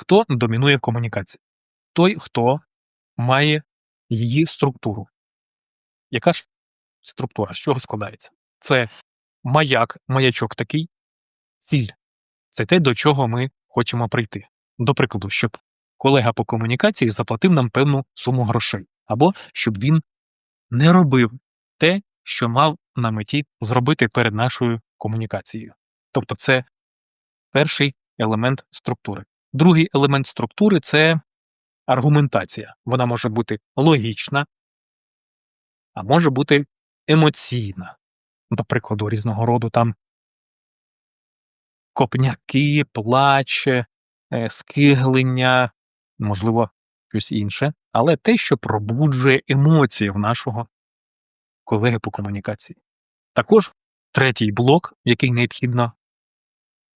хто домінує в комунікації? Той, хто має її структуру. Яка ж структура? З чого складається? Це маяк, маячок такий, ціль. Це те, до чого ми хочемо прийти. До прикладу, щоб колега по комунікації заплатив нам певну суму грошей, або щоб він не робив те, що мав на меті зробити перед нашою комунікацією. Тобто, це перший елемент структури. Другий елемент структури це аргументація. Вона може бути логічна, а може бути емоційна. До прикладу, різного роду там копняки, плач, е, скиглення, можливо, щось інше, але те, що пробуджує емоції в нашого колеги по комунікації. Також третій блок, який необхідно,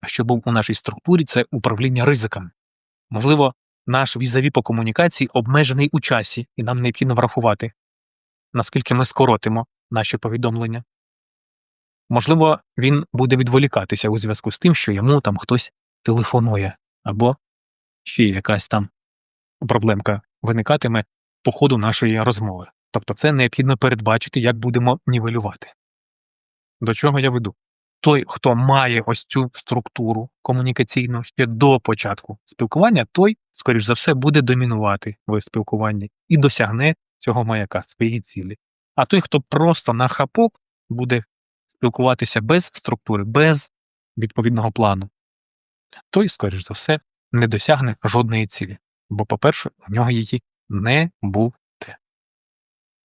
щоб був у нашій структурі, це управління ризиками. Можливо, наш візаві по комунікації обмежений у часі, і нам необхідно врахувати, наскільки ми скоротимо наші повідомлення. Можливо, він буде відволікатися у зв'язку з тим, що йому там хтось телефонує, або ще якась там проблемка виникатиме по ходу нашої розмови. Тобто це необхідно передбачити, як будемо нівелювати. До чого я веду? Той, хто має ось цю структуру комунікаційну ще до початку спілкування, той, скоріш за все, буде домінувати в спілкуванні і досягне цього маяка, своєї цілі. А той, хто просто на хапок буде спілкуватися без структури, без відповідного плану, той, скоріш за все, не досягне жодної цілі. Бо, по-перше, у нього її не буде.